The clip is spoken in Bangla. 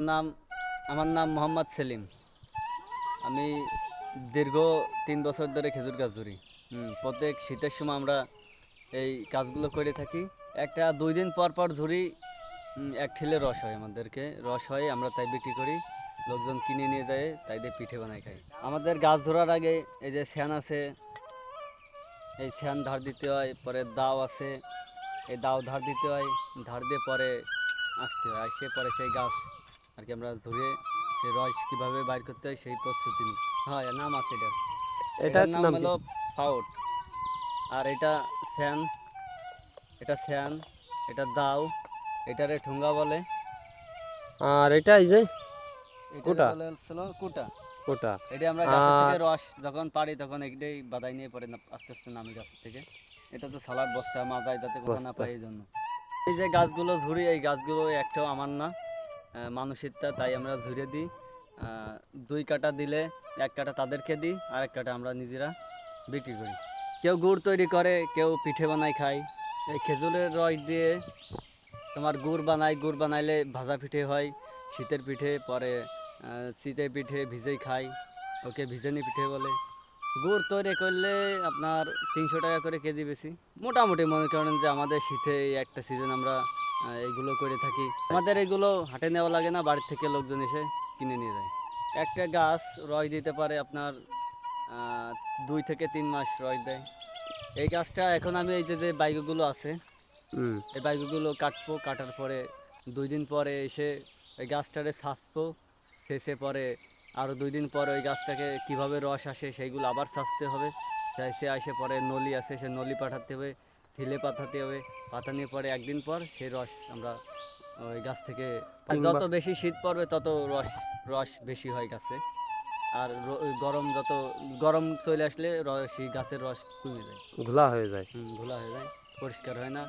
নাম আমার নাম মোহাম্মদ সেলিম। আমি দীর্ঘ তিন বছর ধরে খেজুর গাছ ধরি। হুম, প্রত্যেক শীতের সময় আমরা এই কাজগুলো করে থাকি। একটা দুই দিন পর পর উম, এক ঠিলে রস হয় আমাদেরকে। রস হয় আমরা তাই বিক্রি করি। লোকজন কিনে নিয়ে যায় তাই দিয়ে পিঠে বানাই খাই। আমাদের গাছ ধরার আগে এই যে স্যান আছে এই স্যান ধার দিতে হয় পরে দাও আছে এই দাও ধার দিতে হয়। ধার দিয়ে পরে আসতে হয় আসে পরে সেই গাছ। আর কি আমরা ধরে সেই রস কীভাবে বাইর করতে হয় সেই প্রস্তুতি নিই। হয় নাম আছে এটার এটার নাম হলো ফাউট। আর এটা স্যান এটা স্যান এটা দাও এটারে ঠুঙ্গা বলে। আর এটা এই যে কুটা? হচ্ছিল এটা আমরা গাছের থেকে রস যখন পারি তখন এটাই বাদাই নিয়ে পরে আস্তে আস্তে নামি গাছের থেকে। এটা তো সালাদ বস্তা মাজায় যাতে কোথাও না পাই এই জন্য। এই যে গাছগুলো ঝুরি এই গাছগুলো একটাও আমার না। মানুষেরটা তাই আমরা ঝুরে দিই। দুই কাটা দিলে এক কাটা তাদেরকে দিই, আর এক কাটা আমরা নিজেরা বিক্রি করি। কেউ গুড় তৈরি করে, কেউ পিঠে বানায় খায়। এই খেজুরের রস দিয়ে তোমার গুড় বানাই গুড় বানাইলে ভাজা পিঠে হয়, শীতের পিঠে, পরে শীতে পিঠে ভিজেই খাই ওকে ভিজানি পিঠে বলে। গুড় তৈরি করলে আপনার তিনশো টাকা করে কেজি বেশি। মোটামুটি মনে করেন যে আমাদের শীতে একটা সিজন আমরা এইগুলো করে থাকি। আমাদের এগুলো হাটে নেওয়া লাগে না বাড়ির থেকে লোকজন এসে কিনে নিয়ে যায়। একটা গাছ রস দিতে পারে আপনার দুই থেকে তিন মাস রস দেয়। এই গাছটা এখন আমি এই যে যে বাইকগুলো আছে এই বাইকগুলো কাটবো কাটার পরে দুই দিন পরে এসে ওই গাছটারে ছাঁচবো শেষে পরে আরও দুই দিন পরে ওই গাছটাকে কীভাবে রস আসে সেইগুলো আবার ছাঁচতে হবে। শেষে আসে পরে নলি আসে সে নলি পাঠাতে হবে। ঢিলে পাতাতে হবে পাঠানোর পরে একদিন পর সেই রস আমরা ওই গাছ থেকে যত বেশি শীত পড়বে তত রস রস বেশি হয় গাছে। আর গরম যত গরম চলে আসলে সেই গাছের রস কমে যায়। ঘোলা হয়ে যায়। হুম, ঘোলা হয়ে যায় পরিষ্কার হয় না।